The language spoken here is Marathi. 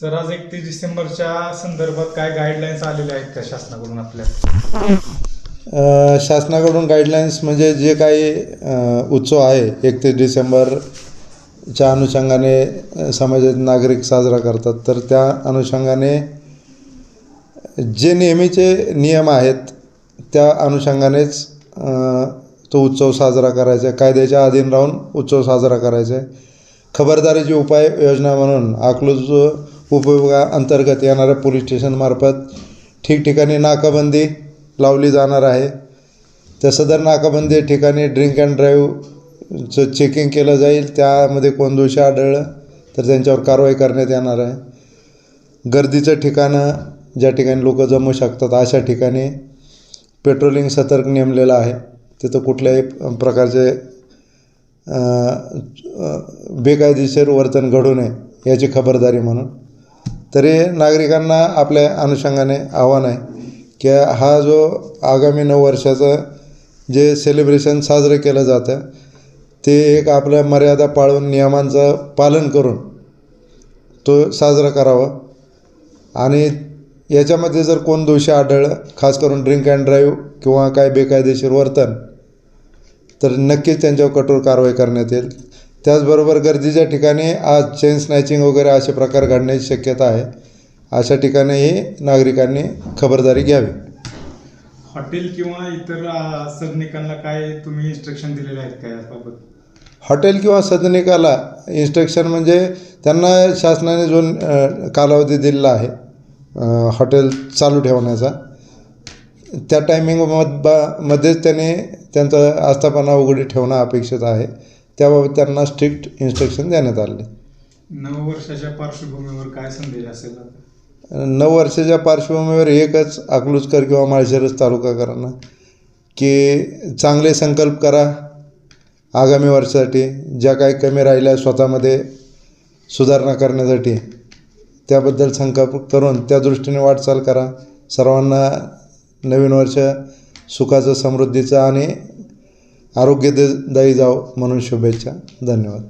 सर आज एकतीस डिसेंबरच्या संदर्भात काय गाईडलाईन्स आलेल्या आहेत का शासनाकडून आपल्या? अ, शासनाकडून गाईडलाईन्स म्हणजे जे काही अ, उत्सव आहे एकतीस डिसेंबरच्या अनुषंगाने अ, समाजात नागरिक साजरा करतात. तर त्या अनुषंगाने जे नेहमीचे नियम आहेत त्या अनुषंगानेच अ, तो उत्सव साजरा करायचा आहे. कायद्याच्या अधीन राहून उत्सव साजरा करायचा आहे. खबरदारीची उपाययोजना म्हणून अकलूज उपविभागाअंतर्गत येणाऱ्या पोलीस स्टेशनमार्फत ठिकठिकाणी नाकाबंदी लावली जाणार आहे. त्या सदर नाकाबंदी ठिकाणी ड्रिंक अँड ड्राईव्हचं चेकिंग केलं जाईल. त्यामध्ये कोण दोषी आढळलं तर त्यांच्यावर कारवाई करण्यात येणार आहे. गर्दीचं ठिकाणं ज्या ठिकाणी लोक जमू शकतात अशा ठिकाणी पेट्रोलिंग सतर्क नेमलेलं आहे. तिथं कुठल्याही प्रकारचे बेकायदेशीर वर्तन घडू नये याची खबरदारी म्हणून तरी नागरिकांना आपल्या अनुषंगाने आव्हान आहे की हा जो आगामी नऊ वर्षाचं जे सेलिब्रेशन साजरं केलं जातं ते एक आपल्या मर्यादा पाळून नियमांचं पालन करून तो साजरा करावा. आणि याच्यामध्ये जर कोण दोषी आढळलं खास करून ड्रिंक अँड ड्राईव्ह किंवा काय बेकायदेशीर वर्तन तर नक्कीच त्यांच्यावर कठोर कारवाई करण्यात येईल. त्याचबरोबर गर्दीच्या ठिकाणी आज चेन स्नॅचिंग वगैरे असे प्रकार घडण्याची शक्यता आहे. अशा ठिकाणीही नागरिकांनी खबरदारी घ्यावी. हॉटेल किंवा इतर सदनिकांना काय तुम्ही इन्स्ट्रक्शन दिलेले आहेत का याबाबत? हॉटेल किंवा सदनिकाला इन्स्ट्रक्शन म्हणजे त्यांना शासनाने जो कालावधी दिलेला आहे हॉटेल चालू ठेवण्याचा त्या टायमिंग मध्येच त्याने त्यांचा आस्थापना उघडी ठेवणं अपेक्षित आहे. त्याबाबत त्यांना स्ट्रिक्ट इन्स्ट्रक्शन देण्यात आले. नव वर्षाच्या पार्श्वभूमीवर काय संदेश असेल? नऊ वर्षाच्या पार्श्वभूमीवर एकच अकलूजकर किंवा माळशिरस तालुकाकरांना की चांगले संकल्प करा आगामी वर्षासाठी. ज्या काही कमी राहिल्या स्वतःमध्ये सुधारणा करण्यासाठी त्याबद्दल संकल्प करून त्या दृष्टीने वाटचाल करा. सर्वांना नवीन वर्ष सुखाचं समृद्धीचं आणि आरोग्यदायी जावं म्हणून शुभेच्छा. धन्यवाद.